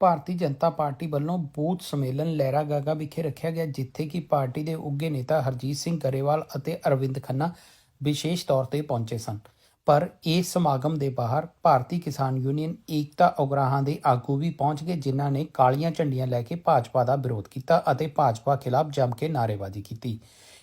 Bharatiya Janata party ਵੱਲੋਂ booth ਸੰਮੇਲਨ ਲਹਿਰਾ ਗਾਗਾ ਵਿਖੇ ਰੱਖਿਆ ਗਿਆ, ਜਿੱਥੇ ਕਿ ਪਾਰਟੀ ਦੇ ਉੱਘੇ ਨੇਤਾ ਹਰਜੀਤ ਸਿੰਘ ਗਰੇਵਾਲ ਅਤੇ ਅਰਵਿੰਦ ਖੰਨਾ ਵਿਸ਼ੇਸ਼ ਤੌਰ ਤੇ ਪਹੁੰਚੇ ਸਨ। ਪਰ ਇਸ ਸਮਾਗਮ ਦੇ ਬਾਹਰ ਭਾਰਤੀ ਕਿਸਾਨ ਯੂਨੀਅਨ ਏਕਤਾ ਉਗਰਾਹਾਂ ਦੇ ਆਗੂ ਵੀ ਪਹੁੰਚ ਗਏ, ਜਿਨ੍ਹਾਂ ਨੇ ਕਾਲੀਆਂ ਝੰਡੀਆਂ ਲੈ ਕੇ ਭਾਜਪਾ ਦਾ ਵਿਰੋਧ ਕੀਤਾ ਅਤੇ ਭਾਜਪਾ ਖਿਲਾਫ ਜੰਮ ਕੇ ਨਾਅਰੇਬਾਜ਼ੀ ਕੀਤੀ।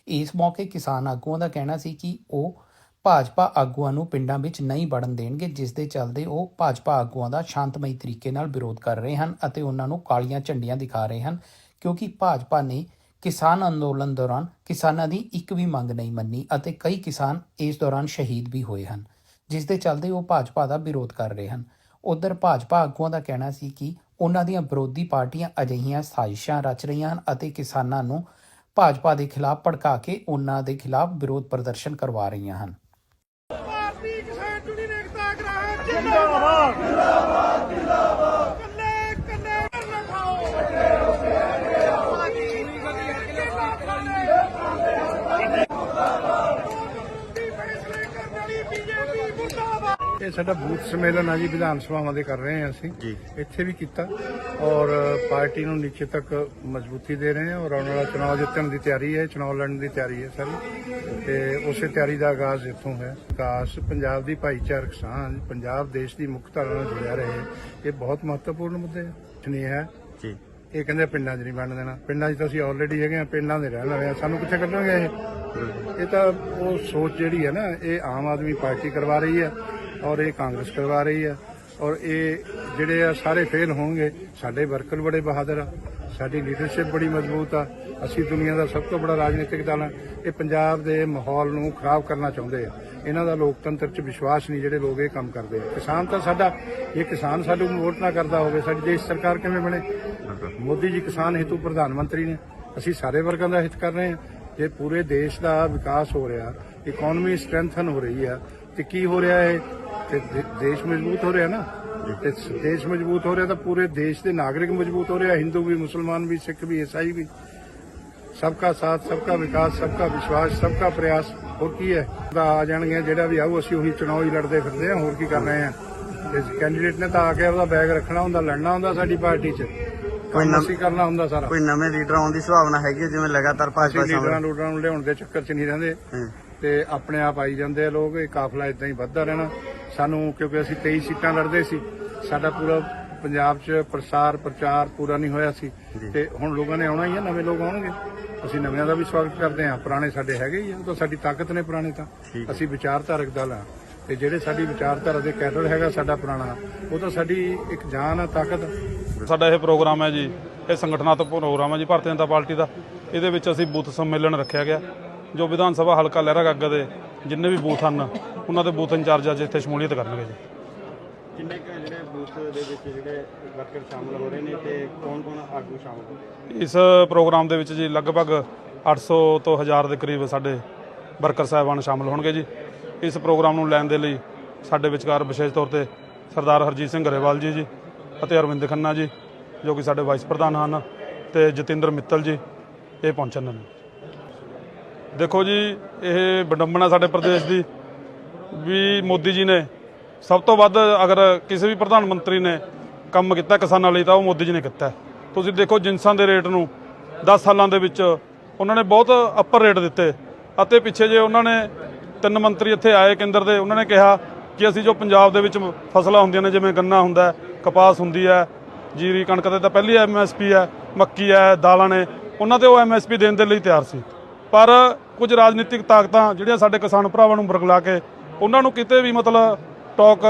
ਇਸ ਮੌਕੇ ਕਿਸਾਨ ਆਗੂਆਂ ਦਾ ਕਹਿਣਾ ਸੀ ਕਿ ਉਹ ਭਾਜਪਾ ਆਗੂਆਂ ਨੂੰ ਪਿੰਡਾਂ ਵਿੱਚ ਨਹੀਂ ਵੜਨ ਦੇਣਗੇ ਜਿਸ ਦੇ ਚੱਲਦੇ ਉਹ ਭਾਜਪਾ ਆਗੂਆਂ ਦਾ ਸ਼ਾਂਤਮਈ ਤਰੀਕੇ ਨਾਲ ਵਿਰੋਧ ਕਰ ਰਹੇ ਹਨ ਅਤੇ ਉਹਨਾਂ ਨੂੰ ਕਾਲੀਆਂ ਝੰਡੀਆਂ ਦਿਖਾ ਰਹੇ ਹਨ, ਕਿਉਂਕਿ ਭਾਜਪਾ ਨੇ ਕਿਸਾਨ ਅੰਦੋਲਨ ਦੌਰਾਨ ਕਿਸਾਨਾਂ ਦੀ ਇੱਕ ਵੀ ਮੰਗ ਨਹੀਂ ਮੰਨੀ ਅਤੇ ਕਈ ਕਿਸਾਨ ਇਸ ਦੌਰਾਨ ਸ਼ਹੀਦ ਵੀ ਹੋਏ ਹਨ ਜਿਸ ਦੇ ਚੱਲਦੇ ਉਹ ਭਾਜਪਾ ਦਾ ਵਿਰੋਧ ਕਰ ਰਹੇ ਹਨ। ਉਧਰ ਭਾਜਪਾ ਆਗੂਆਂ ਦਾ ਕਹਿਣਾ ਸੀ ਕਿ ਉਹਨਾਂ ਦੀਆਂ ਵਿਰੋਧੀ ਪਾਰਟੀਆਂ ਅਜਿਹੀਆਂ ਸਾਜ਼ਿਸ਼ਾਂ ਰਚ ਰਹੀਆਂ ਹਨ ਅਤੇ ਕਿਸਾਨਾਂ ਨੂੰ ਭਾਜਪਾ ਦੇ ਖਿਲਾਫ ਭੜਕਾ ਕੇ ਉਹਨਾਂ ਦੇ ਖਿਲਾਫ ਵਿਰੋਧ ਪ੍ਰਦਰਸ਼ਨ ਕਰਵਾ ਰਹੀਆਂ ਹਨ। जिंदाबाद ਇਹ ਸਾਡਾ ਬੂਥ ਸੰਮੇਲਨ ਆ ਜੀ ਵਿਧਾਨ ਸਭਾਵਾਂ ਦੇ ਕਰ ਰਹੇ ਹਾਂ ਅਸੀਂ। ਇੱਥੇ ਵੀ ਕੀਤਾ। ਔਰ ਪਾਰਟੀ ਨੂੰ ਨੀਚੇ ਤੱਕ ਮਜ਼ਬੂਤੀ ਦੇ ਰਹੇ ਹਾਂ ਔਰ ਆਉਣ ਵਾਲਾ ਚੁਣਾਵ ਜਿੱਤਣ ਦੀ ਤਿਆਰੀ ਹੈ ਚੁਣਾਵ ਲੜਨ ਦੀ ਤਿਆਰੀ ਹੈ ਸਾਰੀ। ਤੇ ਉਸੇ ਤਿਆਰੀ ਦਾ ਆਗਾਜ਼ ਇੱਥੋਂ ਹੈ। ਵਿਕਾਸ ਪੰਜਾਬ ਦੀ ਭਾਈਚਾਰਕ ਸਾਂਝ ਪੰਜਾਬ ਦੇਸ਼ ਦੀ ਮੁੱਖ ਧਾਰਾ ਨਾਲ ਜੁੜਿਆ ਰਹੇ। ਇਹ ਬਹੁਤ ਮਹੱਤਵਪੂਰਨ ਮੁੱਦੇ ਹੈ ਨਹੀਂ ਹੈ। ਜੀ। ਇਹ ਕਹਿੰਦੇ ਪਿੰਡਾਂ 'ਚ ਨਹੀਂ ਵੰਡ ਦੇਣਾ। ਪਿੰਡਾਂ 'ਚ ਤਾਂ ਅਸੀਂ ਆਲਰੇਡੀ ਹੈਗੇ ਆ ਪਿੰਡਾਂ ਦੇ ਰਹਿਣ ਵਾਲੇ ਆ ਸਾਨੂੰ ਕਿੱਥੇ ਕੱਢਣਗੇ ਇਹ? ਇਹ ਤਾਂ ਉਹ ਸੋਚ ਜਿਹੜੀ ਹੈ ਨਾ ਇਹ ਆਮ ਆਦਮੀ ਪਾਰਟੀ ਕਰਵਾ ਰਹੀ ਹੈ। ਔਰ ਇਹ ਕਾਂਗਰਸ ਕਰਵਾ ਰਹੀ ਹੈ। ਔਰ ਇਹ ਜਿਹੜੇ ਆ ਸਾਰੇ ਫੇਲ ਹੋਣਗੇ, ਸਾਡੇ ਵਰਕਰ ਬੜੇ ਬਹਾਦਰ ਆ, ਸਾਡੀ ਲੀਡਰਸ਼ਿਪ ਬੜੀ ਮਜ਼ਬੂਤ ਆ। ਅਸੀਂ ਦੁਨੀਆ ਦਾ ਸਭ ਤੋਂ ਬੜਾ ਰਾਜਨੀਤਿਕ ਦਲ ਆ। ਇਹ ਪੰਜਾਬ ਦੇ ਮਾਹੌਲ ਨੂੰ ਖਰਾਬ ਕਰਨਾ ਚਾਹੁੰਦੇ ਆ। ਇਹਨਾਂ ਦਾ ਲੋਕਤੰਤਰ 'ਚ ਵਿਸ਼ਵਾਸ ਨਹੀਂ ਜਿਹੜੇ ਲੋਕ ਇਹ ਕੰਮ ਕਰਦੇ ਆ। ਕਿਸਾਨ ਤਾਂ ਸਾਡਾ ਇਹ ਕਿਸਾਨ ਸਾਨੂੰ ਵੋਟ ਨਾ ਕਰਦਾ ਹੋਵੇ, ਸਾਡੀ ਦੇਸ਼ ਸਰਕਾਰ ਕਿਵੇਂ ਬਣੇ? ਮੋਦੀ ਜੀ ਕਿਸਾਨ ਹਿੱਤੂ ਪ੍ਰਧਾਨ ਮੰਤਰੀ ਨੇ। ਅਸੀਂ ਸਾਰੇ ਵਰਗਾਂ ਦਾ ਹਿੱਤ ਕਰ ਰਹੇ ਹਾਂ। ਜੇ ਪੂਰੇ ਦੇਸ਼ ਦਾ ਵਿਕਾਸ ਹੋ ਰਿਹਾ ਇਕਨੋਮੀ ਸਟਰੈਂਥਨ ਹੋ ਰਹੀ ਆ, ਤੇ ਕੀ ਹੋ ਰਿਹਾ ਹੈ ਤੇ ਦੇਸ਼ ਮਜ਼ਬੂਤ ਹੋ ਰਿਹਾ ਨਾ। ਤੇ ਦੇਸ਼ ਮਜ਼ਬੂਤ ਹੋ ਰਿਹਾ ਤਾਂ ਪੂਰੇ ਦੇਸ਼ ਦੇ ਨਾਗਰਿਕ ਮਜ਼ਬੂਤ ਹੋ ਰਿਹਾ ਹਿੰਦੂ ਵੀ ਮੁਸਲਮਾਨ ਵੀ ਸਿੱਖ ਵੀ ਈਸਾਈ ਵੀ। ਸਬਕਾ ਸਾਥ ਸਭ ਸਬਕਾ ਵਿਕਾਸ ਸਬਕਾ ਵਿਸ਼ਵਾਸ ਸਬਕਾ ਪ੍ਰਯਾਸ। ਹੋਰ ਕੀ ਹੈ? ਦਾ ਆ ਜਾਣਗੇ ਜਿਹੜਾ ਵੀ ਆਊ ਅਸੀਂ ਉਹੀ ਚੁਣਾਵ ਹੀ ਲੜਦੇ ਫਿਰਦੇ ਹਾਂ ਹੋਰ ਕੀ ਕਰ ਰਹੇ ਹਾਂ? ਇਸ ਕੈਂਡੀਡੇਟ ਨੇ ਤਾਂ ਆ ਕੇ ਉਹਦਾ ਬੈਗ ਰੱਖਣਾ ਹੁੰਦਾ ਲੜਨਾ ਹੁੰਦਾ ਸਾਡੀ ਪਾਰਟੀ 'ਚ। ਕੋਈ ਕੰਮ ਨਵ- ਕਰਨਾ ਹੁੰਦਾ ਸਾਰਾ। ਕੋਈ ਨਵੇਂ ਲੀਡਰ ਆਉਣ ਦੀ ਸੰਭਾਵਨਾ ਹੈਗੀ ਜਿਵੇਂ ਲਗਾਤਾਰ ਭਾਜਪਾ ਅਸੀਂ ਲੀਡਰਾਂ ਲੂਡਰਾਂ ਨੂੰ ਲਿਆਉਣ ਦੇ ਚੱਕਰ 'ਚ ਨਹੀਂ ਰਹਿੰਦੇ। ਤੇ ਆਪਣੇ ਆਪ ਆਈ ਜਾਂਦੇ ਆ ਲੋਕ ਇਹ ਕਾਫਲਾ ਇਦਾਂ ਹੀ ਵੱਧਦਾ ਰਹਿਣਾ। ਸਾਨੂੰ ਕਿਉਂਕਿ ਅਸੀਂ 23 ਸੀਟਾਂ ਲੜਦੇ ਸੀ ਸਾਡਾ ਪੂਰਾ ਪੰਜਾਬ 'ਚ ਪ੍ਰਸਾਰ ਪ੍ਰਚਾਰ ਪੂਰਾ ਨਹੀਂ ਹੋਇਆ ਸੀ। ਤੇ ਹੁਣ ਲੋਕਾਂ ਨੇ ਆਉਣਾ ਹੀ ਆ ਨਵੇਂ ਲੋਕ ਆਉਣਗੇ। ਅਸੀਂ ਨਵਿਆਂ ਦਾ ਵੀ ਸਵਾਗਤ ਕਰਦੇ ਹਾਂ ਪੁਰਾਣੇ ਸਾਡੇ ਹੈਗੇ ਹੀ ਆ ਉਹ ਤਾਂ ਸਾਡੀ ਤਾਕਤ ਨੇ ਪੁਰਾਣੇ ਤਾਂ। ਹੈ। ਅਸੀਂ ਵਿਚਾਰਧਾਰਕ ਦਲ ਆ ਤੇ ਜਿਹੜੇ ਸਾਡੀ ਵਿਚਾਰਧਾਰਾ ਦੇ ਕੈਡਰ ਹੈਗਾ ਸਾਡਾ ਪੁਰਾਣਾ ਉਹ ਤਾਂ ਸਾਡੀ ਇੱਕ ਜਾਨ ਆ ਤਾਕਤ। ਸਾਡਾ ਇਹ ਪ੍ਰੋਗਰਾਮ ਹੈ ਜੀ ਇਹ ਸੰਗਠਨਾਤਮਕ ਪ੍ਰੋਗਰਾਮ ਹੈ ਜੀ ਭਾਰਤੀ ਜਨਤਾ ਪਾਰਟੀ ਦਾ। ਇਹਦੇ ਵਿੱਚ ਅਸੀਂ ਬੂਥ ਸੰਮੇਲਨ ਰੱਖਿਆ ਗਿਆ ਜੋ ਵਿਧਾਨ ਸਭਾ ਹਲਕਾ ਲਹਿਰਾ ਗਾਗਾ ਦੇ ਜਿੰਨੇ ਵੀ ਬੂਥ ਹਨ ਉਹਨਾਂ ਦੇ ਬੂਥ ਇੰਚਾਰਜ ਅੱਜ ਇੱਥੇ ਸ਼ਮੂਲੀਅਤ ਕਰਨਗੇ ਜੀ। ਕਿੰਨੇ ਕੁ ਜਿਹੜੇ ਬੂਥ ਦੇ ਵਿੱਚ ਜਿਹੜੇ ਵਰਕਰ ਸ਼ਾਮਲ ਹੋ ਰਹੇ ਨੇ ਤੇ ਕੌਣ-ਕੌਣ ਆਗੂ ਸ਼ਾਮਲ ਹੋ ਰਹੇ ਇਸ ਪ੍ਰੋਗਰਾਮ ਦੇ ਵਿੱਚ ਜੀ ਲਗਭਗ 800 ਤੋਂ 1000 ਦੇ ਕਰੀਬ ਸਾਡੇ ਵਰਕਰ ਸਾਹਿਬਾਨ ਸ਼ਾਮਲ ਹੋਣਗੇ ਜੀ। ਇਸ ਪ੍ਰੋਗਰਾਮ ਨੂੰ ਲੈਣ ਦੇ ਲਈ ਸਾਡੇ ਵਿਚਕਾਰ ਵਿਸ਼ੇਸ਼ ਤੌਰ ਤੇ ਸਰਦਾਰ ਹਰਜੀਤ ਸਿੰਘ ਗਰੇਵਾਲ ਜੀ ਜੀ ਅਤੇ ਅਰਵਿੰਦ ਖੰਨਾ ਜੀ ਜੋ ਕਿ ਸਾਡੇ ਵਾਈਸ ਪ੍ਰਧਾਨ ਹਨ ਤੇ ਜਤਿੰਦਰ ਮਿੱਤਲ ਜੀ ਇਹ ਪਹੁੰਚਣ ਨੇ। ਦੇਖੋ ਜੀ ਇਹ ਵਿਡੰਬਣਾ ਸਾਡੇ ਪ੍ਰਦੇਸ਼ ਦੀ ਵੀ ਮੋਦੀ ਜੀ ਨੇ ਸਭ ਤੋਂ ਵੱਧ ਅਗਰ ਕਿਸੇ ਵੀ ਪ੍ਰਧਾਨ ਮੰਤਰੀ ਨੇ ਕੰਮ ਕੀਤਾ ਕਿਸਾਨਾਂ ਲਈ ਤਾਂ ਉਹ ਮੋਦੀ ਜੀ ਨੇ ਕੀਤਾ। ਤੁਸੀਂ ਦੇਖੋ ਜਿੰਸਾਂ ਦੇ ਰੇਟ ਨੂੰ 10 ਸਾਲਾਂ ਦੇ ਵਿੱਚ ਉਹਨਾਂ ਨੇ ਬਹੁਤ ਅੱਪਰ ਰੇਟ ਦਿੱਤੇ ਅਤੇ ਪਿੱਛੇ ਜੇ ਉਹਨਾਂ ਨੇ ਤਿੰਨ ਮੰਤਰੀ ਇੱਥੇ ਆਏ ਕੇਂਦਰ ਦੇ, ਉਹਨਾਂ ਨੇ ਕਿਹਾ ਕਿ ਅਸੀਂ ਜੋ ਪੰਜਾਬ ਦੇ ਵਿੱਚ ਫਸਲਾਂ ਹੁੰਦੀਆਂ ਨੇ, ਜਿਵੇਂ ਗੰਨਾ ਹੁੰਦਾ ਕਪਾਸ ਹੁੰਦੀ ਹੈ, ਜੀਰੀ ਕਣਕ ਤੇ ਤਾਂ ਪਹਿਲੀ ਐਮਐਸਪੀ ਹੈ, ਮੱਕੀ ਹੈ, ਦਾਲਾਂ ਨੇ, ਉਹਨਾਂ ਤੇ ਉਹ ਐਮਐਸਪੀ ਦੇਣ ਦੇ ਲਈ ਤਿਆਰ ਸੀ। ਪਰ ਕੁਝ ਰਾਜਨੀਤਿਕ ਤਾਕਤਾਂ ਜਿਹੜੀਆਂ ਸਾਡੇ ਕਿਸਾਨ ਭਰਾਵਾਂ ਨੂੰ ਬਰਗਲਾ ਕੇ ਉਹਨਾਂ ਨੂੰ ਕਿਤੇ ਵੀ ਮਤਲਬ ਟੋਕ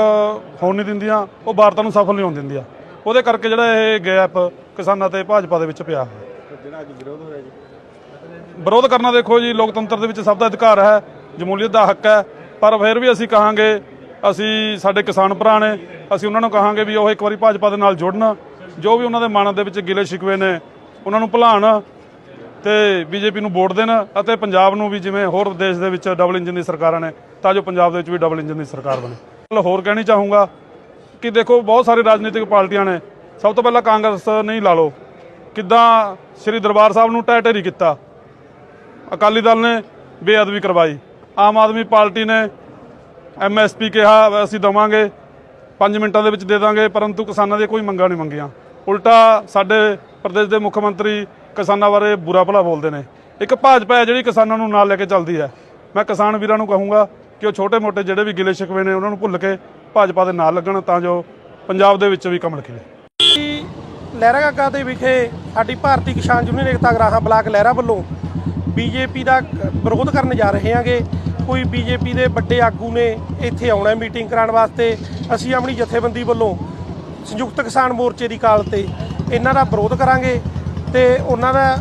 ਹੋਣ ਨਹੀਂ ਦਿੰਦੀਆਂ, ਉਹ ਵਾਰਤਾ ਨੂੰ ਸਫਲ ਨਹੀਂ ਹੋਣ ਦਿੰਦੀਆਂ। ਉਹਦੇ ਕਰਕੇ ਜਿਹੜਾ ਇਹ ਗੈਪ ਕਿਸਾਨਾਂ ਤੇ ਭਾਜਪਾ ਦੇ ਵਿੱਚ ਪਿਆ ਹੈ। ਜਿਹੜਾ ਅੱਜ ਵਿਰੋਧ ਹੋ ਰਿਹਾ ਜੀ ਵਿਰੋਧ ਕਰਨਾ ਦੇਖੋ ਜੀ, ਲੋਕਤੰਤਰ ਦੇ ਵਿੱਚ ਸਭ ਦਾ ਅਧਿਕਾਰ ਹੈ, ਜਮਹੂਰੀਅਤ ਦਾ ਹੱਕ ਹੈ, ਪਰ ਫਿਰ ਵੀ ਅਸੀਂ ਕਹਾਂਗੇ, ਅਸੀਂ ਸਾਡੇ ਕਿਸਾਨ ਭਰਾ ਨੇ, ਅਸੀਂ ਉਹਨਾਂ ਨੂੰ ਕਹਾਂਗੇ ਵੀ ਉਹ ਇੱਕ ਵਾਰੀ ਭਾਜਪਾ ਦੇ ਨਾਲ ਜੁੜਨ, ਜੋ ਵੀ ਉਹਨਾਂ ਦੇ ਮਨ ਦੇ ਵਿੱਚ ਗਿਲੇ ਸ਼ਿਕਵੇ ਨੇ, ਉਹਨਾਂ ਨੂੰ ਭੁਲਾਣ ਤੇ ਬੀਜੇਪੀ ਨੂੰ ਵੋਟ ਦੇਣ ਅਤੇ ਪੰਜਾਬ ਨੂੰ ਵੀ ਜਿਵੇਂ ਹੋਰ ਦੇਸ਼ ਦੇ ਵਿੱਚ ਡਬਲ ਇੰਜਨ ਦੀ ਸਰਕਾਰਾਂ ਨੇ, ਤਾਂ ਜੋ ਪੰਜਾਬ ਦੇ ਵਿੱਚ ਵੀ ਡਬਲ ਇੰਜਨ ਦੀ ਸਰਕਾਰ ਬਣੇ। ਗੱਲ ਹੋਰ ਕਹਿਣੀ ਚਾਹੂੰਗਾ ਕਿ ਦੇਖੋ ਬਹੁਤ ਸਾਰੇ ਰਾਜਨੀਤਿਕ ਪਾਰਟੀਆਂ ਨੇ, ਸਭ ਤੋਂ ਪਹਿਲਾਂ ਕਾਂਗਰਸ ਨਹੀਂ ਲਾ ਲਓ। ਕਿੱਦਾਂ ਸ੍ਰੀ ਦਰਬਾਰ ਸਾਹਿਬ ਨੂੰ ਟਹਿ ਢੇਰੀ ਕੀਤਾ। ਅਕਾਲੀ ਦਲ ਨੇ ਬੇਅਦਬੀ ਕਰਵਾਈ। ਆਮ ਆਦਮੀ ਪਾਰਟੀ ਨੇ ਐਮਐਸਪੀ ਕਿਹਾ, ਅਸੀਂ ਦਵਾਂਗੇ 5 ਮਿੰਟਾਂ ਦੇ ਵਿੱਚ ਦੇ ਦਾਂਗੇ, ਪਰੰਤੂ ਕਿਸਾਨਾਂ ਦੀਆਂ ਕੋਈ ਮੰਗਾਂ ਨਹੀਂ ਮੰਗੀਆਂ। ਉਲਟਾ ਸਾਡੇ ਪ੍ਰਦੇਸ਼ ਦੇ ਮੁੱਖ ਮੰਤਰੀ ਕਿਸਾਨਾਂ ਬਾਰੇ ਬੁਰਾ ਭਲਾ ਬੋਲਦੇ ਨੇ। ਇੱਕ ਭਾਜਪਾ ਹੈ ਜਿਹੜੀ ਕਿਸਾਨਾਂ ਨੂੰ ਨਾਲ ਲੈ ਕੇ ਚੱਲਦੀ ਹੈ। ਮੈਂ ਕਿਸਾਨ ਵੀਰਾਂ ਨੂੰ ਕਹੂੰਗਾ ਕਿ ਉਹ ਛੋਟੇ-ਮੋਟੇ ਜਿਹੜੇ ਵੀ ਗਿਲੇ ਸ਼ਿਕਵੇ ਨੇ, ਉਹਨਾਂ ਨੂੰ ਭੁੱਲ ਕੇ ਭਾਜਪਾ ਦੇ ਨਾਲ ਲੱਗਣ ਤਾਂ ਜੋ ਪੰਜਾਬ ਦੇ ਵਿੱਚ ਵੀ ਕਮਲ ਖਿਲੇ। ਲਹਿਰਾ ਗਾਗਾ ਦੇ ਵਿਖੇ ਸਾਡੀ ਭਾਰਤੀ ਕਿਸਾਨ ਯੂਨੀਅਨ ਏਕਤਾ ਗਰਾਹਾਂ ਬਲਾਕ ਲਹਿਰਾ ਵੱਲੋਂ ਬੀਜੇਪੀ ਦਾ ਵਿਰੋਧ ਕਰਨ ਜਾ ਰਹੇ ਹਾਂਗੇ। ਕੋਈ ਬੀਜੇਪੀ ਦੇ ਵੱਡੇ ਆਗੂ ਨੇ ਇੱਥੇ ਆਉਣਾ ਮੀਟਿੰਗ ਕਰਾਉਣ ਵਾਸਤੇ। ਅਸੀਂ ਆਪਣੀ ਜਥੇਬੰਦੀ ਵੱਲੋਂ ਸੰਯੁਕਤ ਕਿਸਾਨ ਮੋਰਚੇ ਦੀ ਕਾਲ ਤੇ ਇਹਨਾਂ ਦਾ ਵਿਰੋਧ ਕਰਾਂਗੇ। ਤੇ ਉਹਨਾਂ ਦਾ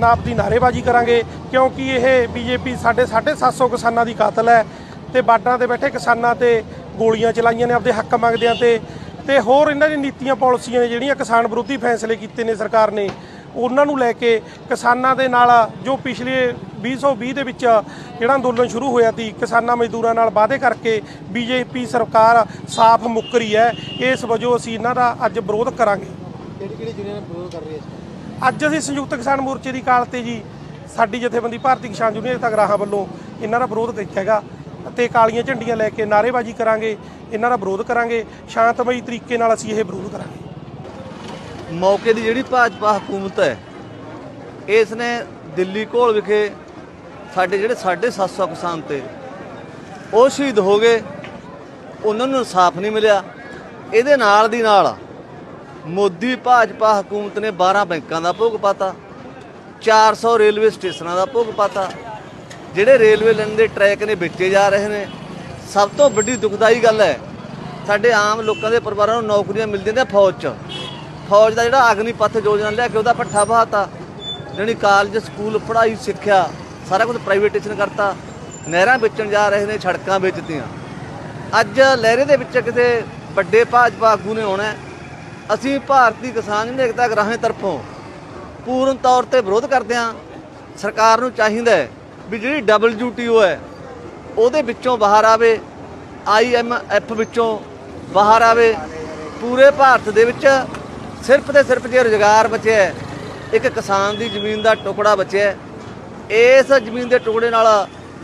ਨਾਪ ਦੀ ਨਾਅਰੇਬਾਜ਼ੀ ਕਰਾਂਗੇ, ਕਿਉਂਕਿ ਇਹ ਬੀਜੇਪੀ ਸਾਡੇ 750 ਕਿਸਾਨਾਂ ਦੀ ਕਾਤਲ ਹੈ ਤੇ ਬਾਰਡਰਾਂ ਤੇ ਬੈਠੇ ਕਿਸਾਨਾਂ ਤੇ ਗੋਲੀਆਂ ਚਲਾਈਆਂ ਨੇ, ਆਪਦੇ ਹੱਕ ਮੰਗਦਿਆਂ ਤੇ ਤੇ ਹੋਰ ਇਹਨਾਂ ਦੀ ਨੀਤੀਆਂ ਪਾਲਿਸੀਆਂ ਨੇ ਜਿਹੜੀਆਂ ਕਿਸਾਨ ਵਿਰੋਧੀ ਫੈਸਲੇ ਕੀਤੇ ਨੇ ਸਰਕਾਰ ਨੇ, ਉਹਨਾਂ ਨੂੰ ਲੈ ਕੇ ਕਿਸਾਨਾਂ ਦੇ ਨਾਲ ਜੋ ਪਿਛਲੇ 2020 ਦੇ ਵਿੱਚ ਜਿਹੜਾ ਅੰਦੋਲਨ ਸ਼ੁਰੂ ਹੋਇਆ ਸੀ, ਕਿਸਾਨਾਂ ਮਜ਼ਦੂਰਾਂ ਨਾਲ ਵਾਅਦੇ ਕਰਕੇ ਬੀਜੇਪੀ ਸਰਕਾਰ ਸਾਫ਼ ਮੁੱਕਰੀ ਹੈ, ਇਸ ਵਜੋਂ ਅਸੀਂ ਇਹਨਾਂ ਦਾ ਅੱਜ ਵਿਰੋਧ ਕਰਾਂਗੇ। ਕਿਹੜੀ ਕਿਹੜੀ ਯੂਨੀਅਨ ਵਿਰੋਧ ਕਰ ਰਹੀ ਹੈ ਅੱਜ ਅਸੀਂ ਸੰਯੁਕਤ ਕਿਸਾਨ ਮੋਰਚੇ ਦੀ ਕਾਲ ਤੇ ਜੀ ਸਾਡੀ ਜਥੇਬੰਦੀ ਭਾਰਤੀ ਕਿਸਾਨ ਯੂਨੀਅਨ ਤਗਰਾਹਾਂ ਵੱਲੋਂ ਇਹਨਾਂ ਦਾ ਵਿਰੋਧ ਕੀਤਾ ਹੈਗਾ ਅਤੇ ਕਾਲੀਆਂ ਝੰਡੀਆਂ ਲੈ ਕੇ ਨਾਅਰੇਬਾਜ਼ੀ ਕਰਾਂਗੇ, ਇਹਨਾਂ ਦਾ ਵਿਰੋਧ ਕਰਾਂਗੇ, ਸ਼ਾਂਤਮਈ ਤਰੀਕੇ ਨਾਲ ਅਸੀਂ ਇਹ ਵਿਰੋਧ ਕਰਾਂਗੇ। ਮੌਕੇ ਦੀ ਜਿਹੜੀ ਭਾਜਪਾ ਹਕੂਮਤ ਹੈ, ਇਸ ਨੇ ਦਿੱਲੀ ਕੋਲ ਵਿਖੇ ਸਾਡੇ ਜਿਹੜੇ 750 ਕਿਸਾਨ ਤੇ ਉਹ ਸ਼ਹੀਦ ਹੋ ਗਏ, ਉਹਨਾਂ ਨੂੰ ਇਨਸਾਫ ਨਹੀਂ ਮਿਲਿਆ। ਇਹਦੇ ਨਾਲ ਦੀ ਨਾਲ ਮੋਦੀ ਭਾਜਪਾ ਹਕੂਮਤ ਨੇ 12 ਬੈਂਕਾਂ ਦਾ ਭੋਗ ਪਾਤਾ। 400 ਰੇਲਵੇ ਸਟੇਸ਼ਨਾਂ ਦਾ ਭੋਗ ਪਾਤਾ। ਜਿਹੜੇ ਰੇਲਵੇ ਲਾਈਨ ਦੇ ਟਰੈਕ ਨੇ ਵੇਚੇ ਜਾ ਰਹੇ ਨੇ। ਸਭ ਤੋਂ ਵੱਡੀ ਦੁਖਦਾਈ ਗੱਲ ਹੈ, ਸਾਡੇ ਆਮ ਲੋਕਾਂ ਦੇ ਪਰਿਵਾਰਾਂ ਨੂੰ ਨੌਕਰੀਆਂ ਮਿਲਦੀਆਂ ਨੇ ਫੌਜ 'ਚ। ਫੌਜ ਦਾ ਜਿਹੜਾ ਅਗਨੀਪਥ ਯੋਜਨਾ ਲਿਆ ਕੇ ਉਹਦਾ ਪੱਠਾ ਬਹਾਤਾ ਜਾਣੀ ਕਾਲਜ, ਸਕੂਲ, ਪੜ੍ਹਾਈ, ਸਿੱਖਿਆ, ਸਾਰਾ ਕੁਝ ਪ੍ਰਾਈਵੇਟੇਸ਼ਨ ਕਰਤਾ। ਨਹਿਰਾਂ ਵੇਚਣ ਜਾ ਰਹੇ ਨੇ, ਸੜਕਾਂ ਵੇਚਤੀਆਂ। ਅੱਜ ਲਹਿਰੇ ਦੇ ਵਿੱਚ ਕਿਸੇ ਵੱਡੇ ਭਾਜਪਾ ਆਗੂ ਨੇ ਆਉਣਾ ਅਸੀਂ ਭਾਰਤੀ ਕਿਸਾਨ ਯੂਨੀਅਨ ਏਕਤਾ ਗਰਾਹਾਂ ਤਰਫੋਂ ਪੂਰਨ ਤੌਰ ਤੇ ਵਿਰੋਧ ਕਰਦੇ ਹਾਂ। ਸਰਕਾਰ ਨੂੰ ਚਾਹੀਦਾ ਹੈ ਵੀ ਜਿਹੜੀ ਡਬਲਯੂਟੀਓ ਹੈ, ਉਹਦੇ ਵਿੱਚੋਂ ਬਾਹਰ ਆਵੇ ਆਈਐਮਐਫ ਵਿੱਚੋਂ ਬਾਹਰ ਆਵੇ। ਪੂਰੇ ਭਾਰਤ ਦੇ ਵਿੱਚ ਸਿਰਫ ਤੇ ਸਿਰਫ ਜੇ ਰੁਜ਼ਗਾਰ ਬਚਿਆ ਇੱਕ ਕਿਸਾਨ ਦੀ ਜ਼ਮੀਨ ਦਾ ਟੁਕੜਾ ਬਚਿਆ ਇਸ ਜ਼ਮੀਨ ਦੇ ਟੁਕੜੇ ਨਾਲ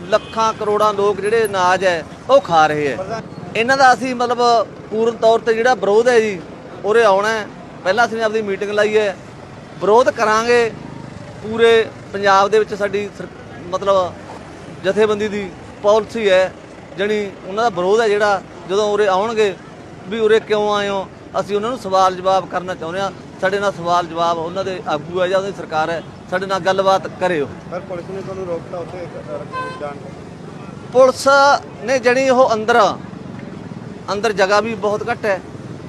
ਲੱਖਾਂ ਕਰੋੜਾਂ ਲੋਕ ਜਿਹੜੇ ਅਨਾਜ ਹੈ, ਉਹ ਖਾ ਰਹੇ ਹੈ। ਇਹਨਾਂ ਦਾ ਅਸੀਂ ਮਤਲਬ ਪੂਰਨ ਤੌਰ ਤੇ ਜਿਹੜਾ ਵਿਰੋਧ ਹੈ ਜੀ ਉਰੇ ਆਉਣਾ ਪਹਿਲਾਂ ਅਸੀਂ ਆਪਦੀ ਮੀਟਿੰਗ ਲਾਈ ਹੈ। ਵਿਰੋਧ ਕਰਾਂਗੇ। ਪੂਰੇ ਪੰਜਾਬ ਦੇ ਵਿੱਚ ਸਾਡੀ ਮਤਲਬ ਜਥੇਬੰਦੀ ਦੀ ਪਾਲਿਸੀ ਹੈ ਜਣੀ ਉਹਨਾਂ ਦਾ ਵਿਰੋਧ ਹੈ ਜਿਹੜਾ ਜਦੋਂ ਉਰੇ ਆਉਣਗੇ ਵੀ ਉਰੇ ਕਿਉਂ ਆਏ ਹੋ? ਅਸੀਂ ਉਹਨਾਂ ਨੂੰ ਸਵਾਲ ਜਵਾਬ ਕਰਨਾ ਚਾਹੁੰਦੇ ਹਾਂ। ਸਾਡੇ ਨਾਲ ਸਵਾਲ ਜਵਾਬ ਉਹਨਾਂ ਦੇ ਆਗੂ ਹੈ ਜਾਂ ਉਹਦੀ ਸਰਕਾਰ ਹੈ। ਸਾਡੇ ਨਾਲ ਗੱਲਬਾਤ ਕਰਿਓ। ਪਰ ਪੁਲਿਸ ਨੇ ਤੁਹਾਨੂੰ ਰੋਕਤਾ ਉੱਥੇ ਜਾਣ ਪੁਲਿਸ ਨੇ ਜਣੀ ਉਹ ਅੰਦਰ ਅੰਦਰ ਜਗ੍ਹਾ ਵੀ ਬਹੁਤ ਘੱਟ ਹੈ।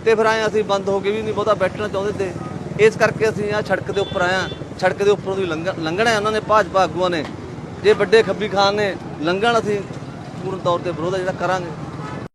ਤੇ ਫਿਰ ਆਏ ਅਸੀਂ ਬੰਦ ਹੋ ਕੇ ਵੀ ਨਹੀਂ ਬਹੁਤਾ ਬੈਠਣਾ ਚਾਹੁੰਦੇ ਤੇ ਇਸ ਕਰਕੇ ਅਸੀਂ ਆ ਸੜਕ ਦੇ ਉੱਪਰ ਆਏ ਹਾਂ। ਸੜਕ ਦੇ ਉੱਪਰੋਂ ਦੀ ਲੰਘ- ਲੰਘਣਾ ਉਹਨਾਂ ਨੇ, ਭਾਜਪਾ ਆਗੂਆਂ ਨੇ। ਜੇ ਵੱਡੇ ਖੱਬੀ ਖਾਨ ਨੇ ਲੰਘਣ, ਅਸੀਂ ਪੂਰਨ ਤੌਰ ਤੇ ਵਿਰੋਧ ਹੈ ਜਿਹੜਾ ਕਰਾਂਗੇ।